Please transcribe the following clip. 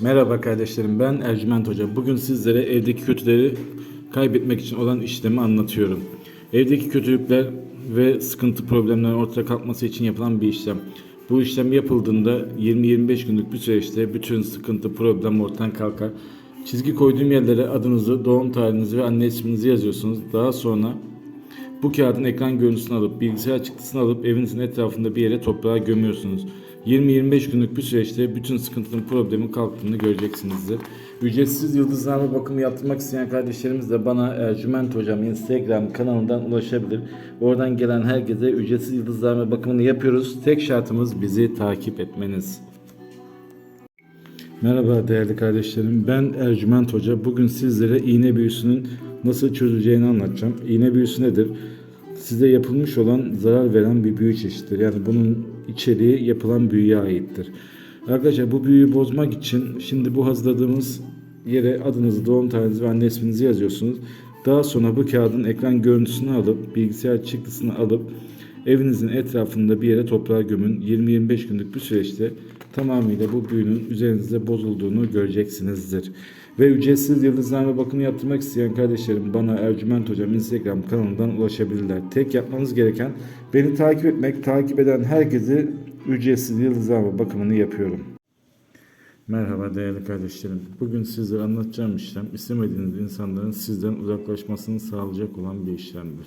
Merhaba kardeşlerim ben Ercüment Hoca. Bugün sizlere evdeki kötüleri kaybetmek için olan işlemi anlatıyorum. Evdeki kötülükler ve sıkıntı problemlerin ortaya kalkması için yapılan bir işlem. Bu işlem yapıldığında 20-25 günlük bir süreçte bütün sıkıntı problem ortadan kalkar. Çizgi koyduğum yerlere adınızı, doğum tarihinizi ve anne isminizi yazıyorsunuz. Daha sonra bu kağıdın ekran görüntüsünü alıp bilgisayar çıktısını alıp evinizin etrafında bir yere toprağa gömüyorsunuz. 20-25 günlük bir süreçte bütün sıkıntının problemin kalktığını göreceksinizdir. Ücretsiz yıldızlama bakımı yaptırmak isteyen kardeşlerimiz de bana Ercüment Hocam Instagram kanalından ulaşabilir. Oradan gelen herkese ücretsiz yıldızlama bakımını yapıyoruz. Tek şartımız bizi takip etmeniz. Merhaba değerli kardeşlerim. Ben Ercüment Hoca. Bugün sizlere iğne büyüsünün nasıl çözüleceğini anlatacağım. İğne büyüsü nedir? Size yapılmış olan zarar veren bir büyü çeşididir. Yani bunun içeriği yapılan büyüye aittir. Arkadaşlar bu büyüyü bozmak için şimdi bu hazırladığımız yere adınızı, doğum tarihinizi ve anne isminizi yazıyorsunuz. Daha sonra bu kağıdın ekran görüntüsünü alıp bilgisayar çıktısını alıp evinizin etrafında bir yere toprağa gömün. 20-25 günlük bir süreçte tamamıyla bu büyünün üzerinizde bozulduğunu göreceksinizdir. Ve ücretsiz yıldızlama bakımı yaptırmak isteyen kardeşlerim bana Ercüment Hocam Instagram kanalından ulaşabilirler. Tek yapmanız gereken beni takip etmek, takip eden herkese ücretsiz yıldızlama bakımını yapıyorum. Merhaba değerli kardeşlerim. Bugün sizlere anlatacağım işlem istemediğiniz insanların sizden uzaklaşmasını sağlayacak olan bir işlemdir.